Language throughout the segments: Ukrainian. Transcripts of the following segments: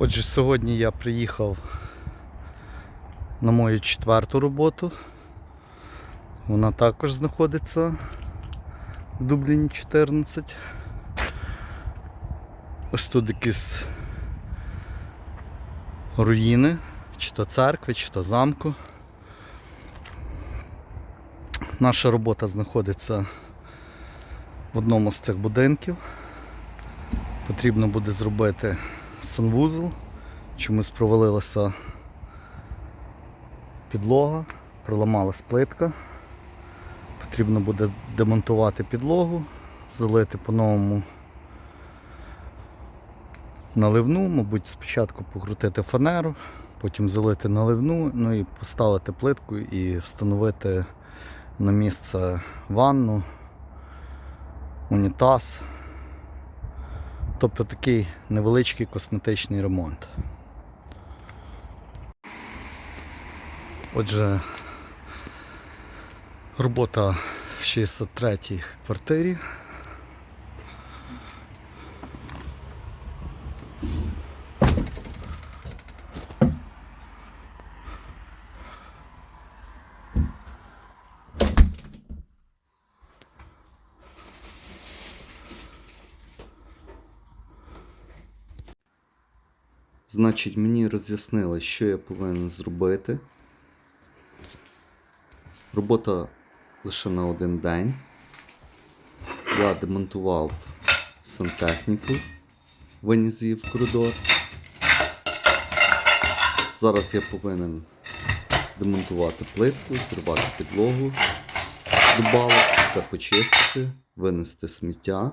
Отже, сьогодні я приїхав на мою четверту роботу. Вона також знаходиться в Дубліні 14. Ось тут якісь руїни, чи то церкви, чи то замку. Наша робота знаходиться в одному з цих будинків. Потрібно буде зробити санвузол. Чомусь провалилася підлога, проламалась плитка. Потрібно буде демонтувати підлогу, залити по-новому наливну, мабуть, спочатку покрутити фанеру, потім залити наливну, ну і поставити плитку і встановити на місце ванну, унітаз. Тобто такий невеличкий косметичний ремонт. Отже, робота в 63-й квартирі. Значить, мені роз'яснили, що я повинен зробити. Робота лише на один день. Я демонтував сантехніку, виніс її в коридор. Зараз я повинен демонтувати плитку, зривати підлогу до балок, все почистити, винести сміття.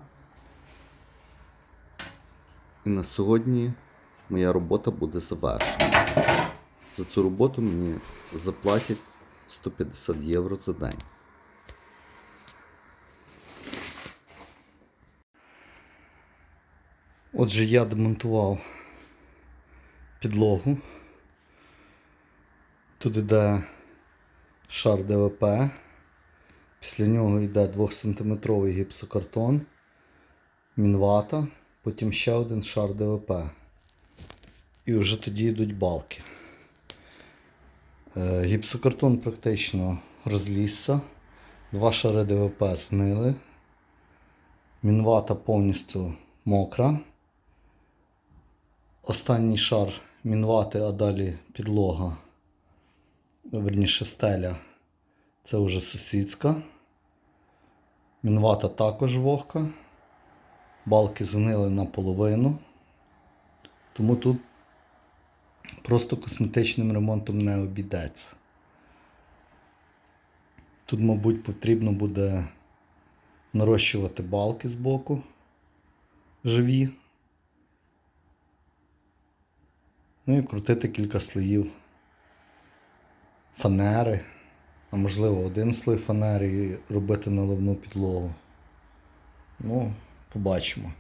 І на сьогодні моя робота буде завершена. За цю роботу мені заплатять 150 євро за день. Отже, я демонтував підлогу. Тут йде шар ДВП. Після нього йде 2-сантиметровий гіпсокартон, мінвата, потім ще один шар ДВП. І вже тоді йдуть балки. Е, Гіпсокартон практично розлізся, два шари ДВП знили, мінвата повністю мокра. Останній шар мінвати, а далі підлога, верніше стеля, це вже сусідська. Мінвата також вогка. Балки згнили наполовину. Тому тут просто косметичним ремонтом не обійдеться. Тут, мабуть, потрібно буде нарощувати балки з боку живі. Ну і крутити кілька слоїв фанери, а можливо один слой фанери і робити наливну підлогу. Ну, побачимо.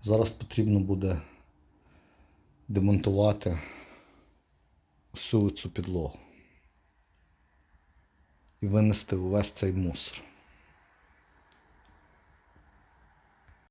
Зараз потрібно буде демонтувати всю цю підлогу і винести увесь цей мусор.